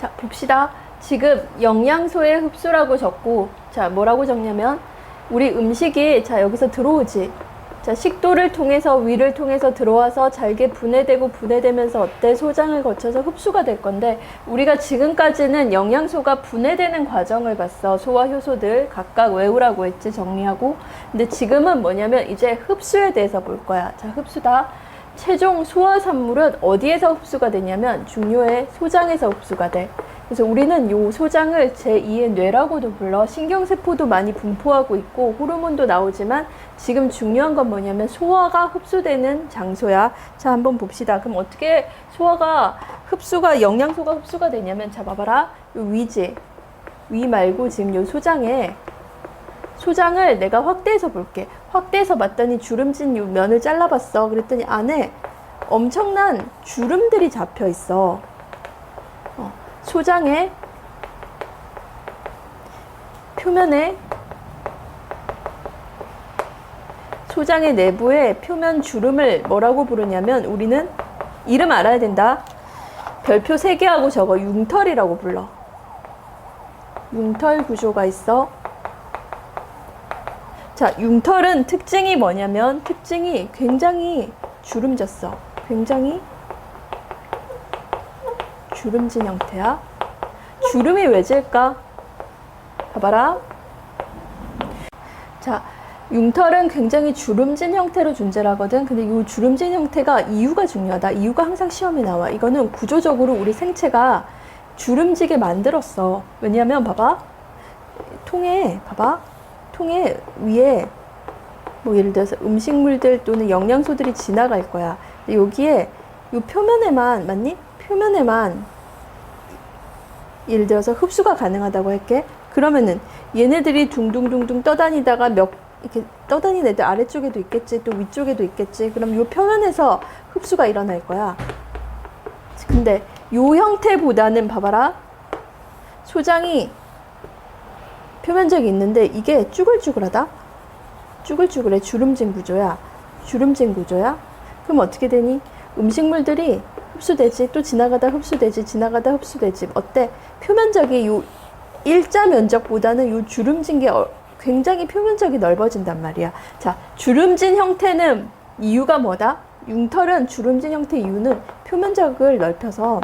자, 봅시다. 지금 영양소의 흡수라고 적고, 자, 뭐라고 적냐면, 우리 음식이, 자, 여기서 들어오지. 자, 식도를 통해서, 위를 통해서 들어와서 잘게 분해되고 분해되면서 어때? 소장을 거쳐서 흡수가 될 건데, 우리가 지금까지는 영양소가 분해되는 과정을 봤어. 소화 효소들 각각 외우라고 했지, 정리하고. 근데 지금은 뭐냐면, 이제 흡수에 대해서 볼 거야. 자, 흡수다. 최종 소화 산물은 어디에서 흡수가 되냐면 중요해 소장에서 흡수가 돼. 그래서 우리는 요 소장을 제2의 뇌라고도 불러. 신경세포도 많이 분포하고 있고 호르몬도 나오지만 지금 중요한 건 뭐냐면 소화가 흡수되는 장소야. 자, 한번 봅시다. 그럼 어떻게 소화가 흡수가 영양소가 흡수가 되냐면 자 봐봐라. 요 위지. 위 말고 지금 요 소장에 소장을 내가 확대해서 볼게. 확대해서 봤더니 주름진 요 면을 잘라봤어. 그랬더니 안에 엄청난 주름들이 잡혀 있어. 어, 소장의 표면에 소장의 내부에 표면 주름을 뭐라고 부르냐면 우리는 이름 알아야 된다. 별표 3개하고 적어 융털이라고 불러. 융털 구조가 있어. 자, 융털은 특징이 뭐냐면 특징이 굉장히 주름졌어. 굉장히 주름진 형태야. 주름이 왜 질까? 봐봐라. 자, 융털은 굉장히 주름진 형태로 존재하거든. 근데 이 주름진 형태가 이유가 중요하다. 이유가 항상 시험에 나와. 이거는 구조적으로 우리 생체가 주름지게 만들었어. 왜냐면 봐봐. 통에 봐봐. 통에 위에 뭐 예를 들어서 음식물들 또는 영양소들이 지나갈 거야. 여기에 요 표면에만 맞니? 표면에만 예를 들어서 흡수가 가능하다고 할게. 그러면은 얘네들이 둥둥둥둥 떠다니다가 몇 이렇게 떠다니는 애들 아래쪽에도 있겠지, 또 위쪽에도 있겠지. 그럼 요 표면에서 흡수가 일어날 거야. 근데 요 형태보다는 봐봐라. 소장이 표면적이 있는데 이게 쭈글쭈글하다. 쭈글쭈글해 주름진 구조야. 주름진 구조야. 그럼 어떻게 되니? 음식물들이 흡수되지 또 지나가다 흡수되지 지나가다 흡수되지 어때? 표면적이 요 일자 면적보다는 요 주름진 게 어- 굉장히 표면적이 넓어진단 말이야. 자, 주름진 형태는 이유가 뭐다? 융털은 주름진 형태 이유는 표면적을 넓혀서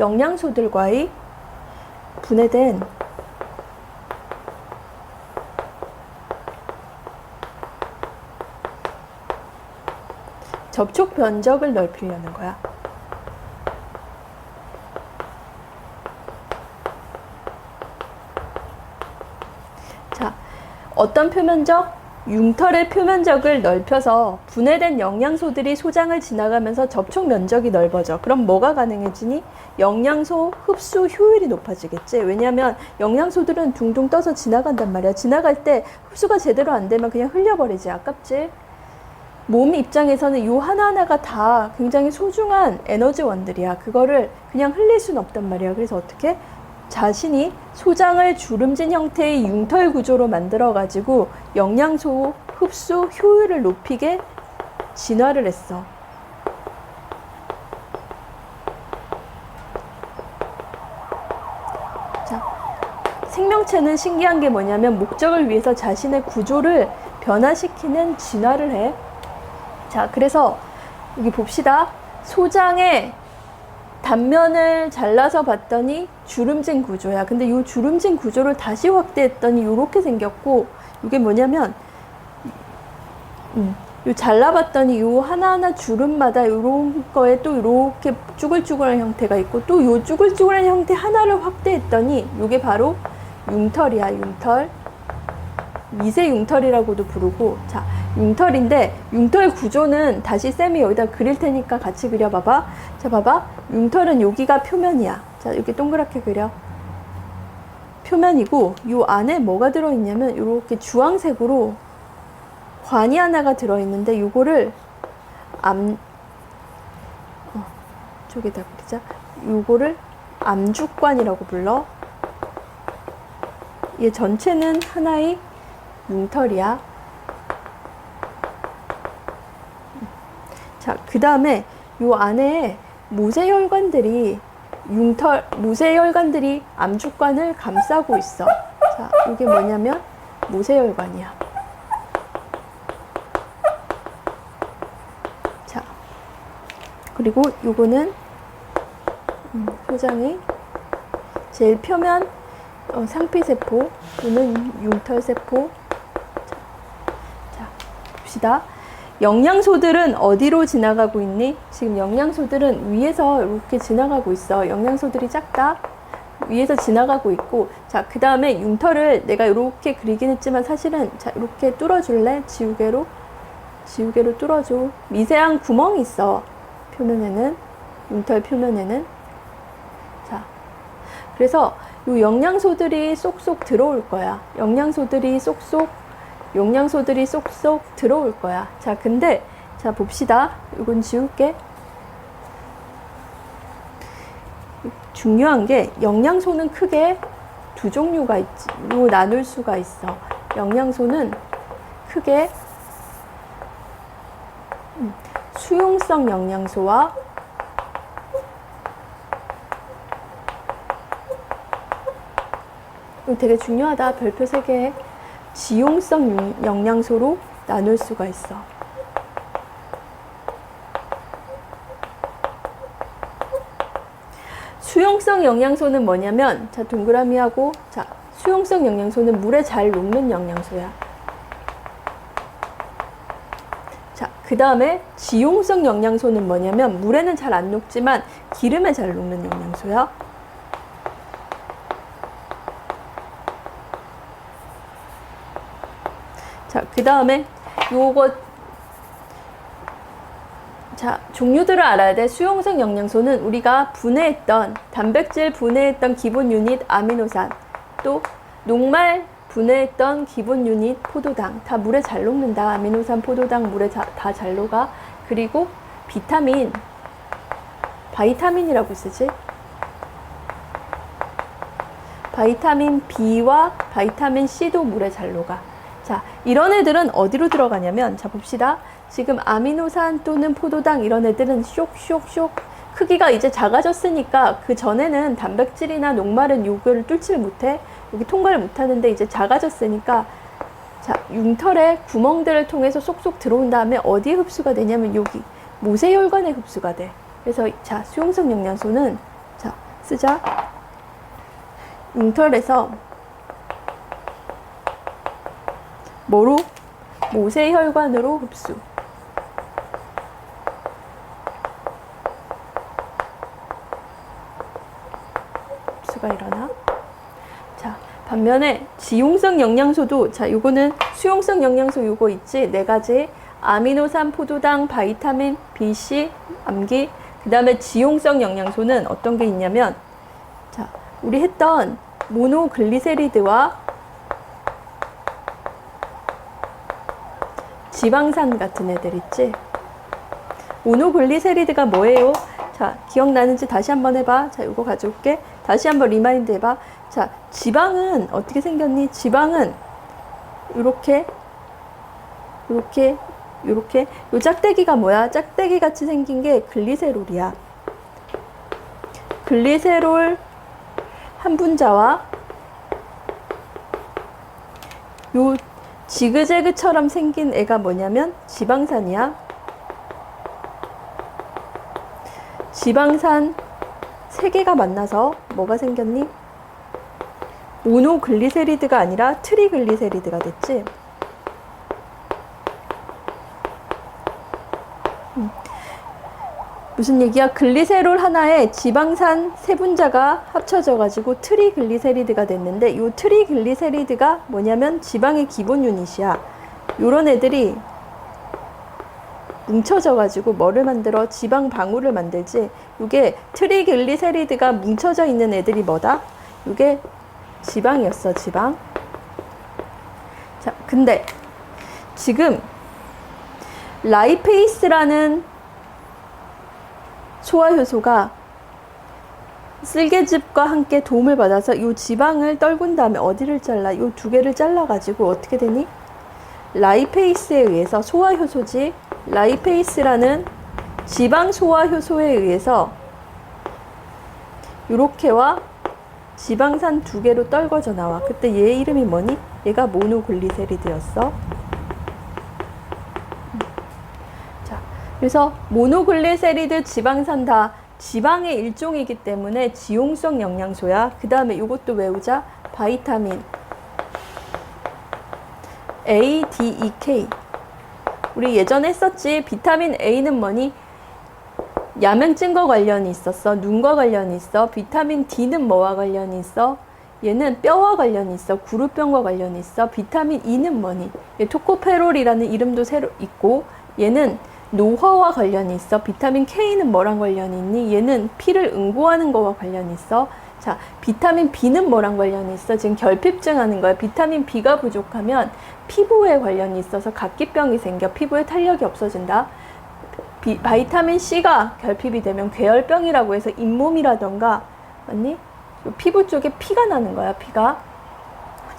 영양소들과의 분해된 접촉 면적을 넓히려는 거야. 자, 어떤 표면적? 융털의 표면적을 넓혀서 분해된 영양소들이 소장을 지나가면서 접촉 면적이 넓어져. 그럼 뭐가 가능해지니? 영양소 흡수 효율이 높아지겠지. 왜냐하면 영양소들은 둥둥 떠서 지나간단 말이야. 지나갈 때 흡수가 제대로 안 되면 그냥 흘려버리지. 아깝지? 몸 입장에서는 요 하나하나가 다 굉장히 소중한 에너지원들이야. 그거를 그냥 흘릴 수는 없단 말이야. 그래서 어떻게? 자신이 소장을 주름진 형태의 융털 구조로 만들어 가지고 영양소 흡수 효율을 높이게 진화를 했어. 자, 생명체는 신기한 게 뭐냐면 목적을 위해서 자신의 구조를 변화시키는 진화를 해. 자, 그래서 여기 봅시다. 소장의 단면을 잘라서 봤더니 주름진 구조야. 근데 이 주름진 구조를 다시 확대했더니 이렇게 생겼고, 이게 뭐냐면, 음, 요 잘라봤더니 요 하나하나 주름마다 요런 거에 또 이렇게 쭈글쭈글한 형태가 있고, 또 요 쭈글쭈글한 형태 하나를 확대했더니, 요게 바로 융털이야, 융털. 미세 융털이라고도 부르고, 자, 융털인데 융털 구조는 다시 쌤이 여기다 그릴 테니까 같이 그려봐봐. 자, 봐봐. 융털은 여기가 표면이야. 자, 여기 동그랗게 그려. 표면이고 요 안에 뭐가 들어있냐면 이렇게 주황색으로 관이 하나가 들어있는데 요거를 암 어, 쪽에다 그리자. 요거를 암죽관이라고 불러. 얘 전체는 하나의 융털이야. 자, 그 다음에 요 안에 모세혈관들이 융털, 모세혈관들이 암죽관을 감싸고 있어. 자, 이게 뭐냐면 모세혈관이야. 자, 그리고 요거는 음, 소장의 제일 표면 어, 상피세포, 또는 융털세포. 자, 자, 봅시다. 영양소들은 어디로 지나가고 있니? 지금 영양소들은 위에서 이렇게 지나가고 있어. 영양소들이 작다. 위에서 지나가고 있고, 자, 그 다음에 융털을 내가 이렇게 그리긴 했지만 사실은, 자, 이렇게 뚫어줄래? 지우개로? 지우개로 뚫어줘. 미세한 구멍이 있어. 표면에는, 융털 표면에는. 자, 그래서 이 영양소들이 쏙쏙 들어올 거야. 영양소들이 쏙쏙, 영양소들이 쏙쏙 들어올 거야. 자, 근데, 자, 봅시다. 이건 지울게. 중요한 게 영양소는 크게 두 종류가 있지, 로 나눌 수가 있어. 영양소는 크게 음, 수용성 영양소와 되게 중요하다. 별표 3개. 지용성 영- 영양소로 나눌 수가 있어. 수용성 영양소는 뭐냐면, 자, 동그라미하고, 자, 수용성 영양소는 물에 잘 녹는 영양소야. 자, 그 다음에 지용성 영양소는 뭐냐면, 물에는 잘 안 녹지만 기름에 잘 녹는 영양소야. 그 다음에 요거 자, 종류들을 알아야 돼. 수용성 영양소는 우리가 분해했던 단백질 분해했던 기본 유닛 아미노산 또 녹말 분해했던 기본 유닛 포도당 다 물에 잘 녹는다. 아미노산 포도당 물에 다 잘 녹아. 그리고 비타민 바이타민이라고 쓰지. 바이타민 B와 바이타민 C도 물에 잘 녹아. 자, 이런 애들은 어디로 들어가냐면, 자, 봅시다. 지금 아미노산 또는 포도당 이런 애들은 쇽쇽쇽 크기가 이제 작아졌으니까 그 전에는 단백질이나 녹말은 요거를 뚫지를 못해. 여기 통과를 못하는데 이제 작아졌으니까 자, 융털의 구멍들을 통해서 쏙쏙 들어온 다음에 어디에 흡수가 되냐면 여기 모세혈관에 흡수가 돼. 그래서 자, 수용성 영양소는 자, 쓰자. 융털에서 뭐로? 모세혈관으로 흡수. 흡수가 일어나. 자, 반면에 지용성 영양소도 자, 요거는 수용성 영양소 요거 있지. 네 가지. 아미노산, 포도당, 바이타민, B, C, 암기. 그다음에 지용성 영양소는 어떤 게 있냐면 자, 우리 했던 모노글리세리드와 지방산 같은 애들 있지? 모노글리세리드가 뭐예요? 자, 기억나는지 다시 한번 해봐. 자, 이거 가져올게. 다시 한번 리마인드 해봐. 자, 지방은 어떻게 생겼니? 지방은 이렇게, 이렇게, 이렇게. 요 짝대기가 뭐야? 짝대기 같이 생긴 게 글리세롤이야. 글리세롤 한 분자와 요 지그재그처럼 생긴 애가 뭐냐면 지방산이야. 지방산 세 개가 만나서 뭐가 생겼니? 모노글리세리드가 아니라 트리글리세리드가 됐지. 무슨 얘기야? 글리세롤 하나에 지방산 세 분자가 합쳐져 가지고 트리글리세리드가 됐는데 이 트리글리세리드가 뭐냐면 지방의 기본 유닛이야. 요런 애들이 뭉쳐져 가지고 뭐를 만들어 지방 방울을 만들지. 이게 트리글리세리드가 뭉쳐져 있는 애들이 뭐다? 이게 지방이었어, 지방. 자, 근데 지금 라이페이스라는 소화효소가 쓸개즙과 함께 도움을 받아서 이 지방을 떨군 다음에 어디를 잘라? 이 두 개를 잘라 가지고 어떻게 되니? 라이페이스에 의해서 소화효소지 라이페이스라는 지방 소화 효소에 의해서 요렇게와 지방산 두 개로 떨궈져 나와. 그때 얘 이름이 뭐니? 얘가 모노글리세리드였어. 자, 그래서 모노글리세리드 지방산 다 지방의 일종이기 때문에 지용성 영양소야. 그 다음에 이것도 외우자. 바이타민 A, D, E, K. 우리 예전에 했었지. 비타민 A는 뭐니? 야맹증과 관련이 있었어. 눈과 관련이 있어. 비타민 D는 뭐와 관련이 있어? 얘는 뼈와 관련이 있어. 구루병과 관련이 있어. 비타민 E는 뭐니? 얘 토코페롤이라는 이름도 새로 있고 얘는 노화와 관련이 있어. 비타민 K는 뭐랑 관련이 있니? 얘는 피를 응고하는 거와 관련이 있어. 자, 비타민 B는 뭐랑 관련이 있어? 지금 결핍증 하는 거야. 비타민 B가 부족하면 피부에 관련이 있어서 각기병이 생겨. 피부에 탄력이 없어진다. 비, 바이타민 C가 결핍이 되면 괴혈병이라고 해서 잇몸이라던가? 요 피부 쪽에 피가 나는 거야, 피가.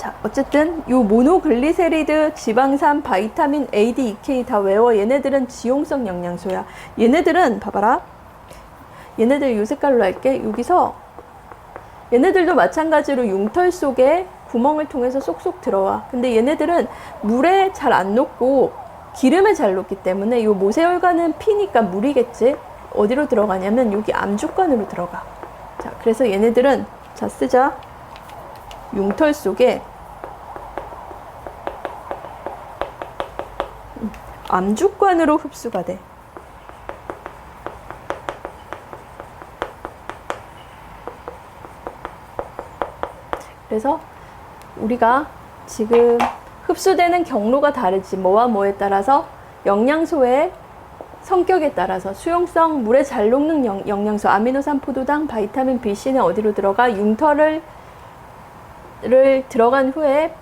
자, 어쨌든 요 모노글리세리드, 지방산, 바이타민 A, D, E, K 다 외워. 얘네들은 지용성 영양소야. 얘네들은 봐봐라. 얘네들 요 색깔로 할게. 여기서 얘네들도 마찬가지로 융털 속에 구멍을 통해서 쏙쏙 들어와. 근데 얘네들은 물에 잘 안 녹고 기름에 잘 녹기 때문에 요 모세혈관은 피니까 물이겠지. 어디로 들어가냐면 여기 암주관으로 들어가. 자, 그래서 얘네들은 자 쓰자. 융털 속에 암주관으로 흡수가 돼. 그래서 우리가 지금 흡수되는 경로가 다르지 뭐와 뭐에 따라서 영양소의 성격에 따라서 수용성 물에 잘 녹는 영, 영양소 아미노산 포도당 바이타민 B, C는 어디로 들어가 융털을 를 들어간 후에 에,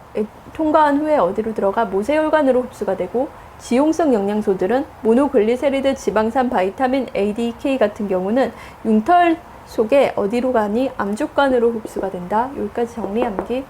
통과한 후에 어디로 들어가 모세혈관으로 흡수가 되고 지용성 영양소들은 모노글리세리드, 지방산, 바이타민 A, D, K 같은 경우는 융털 속에 어디로 가니 암주관으로 흡수가 된다. 여기까지 정리 암기.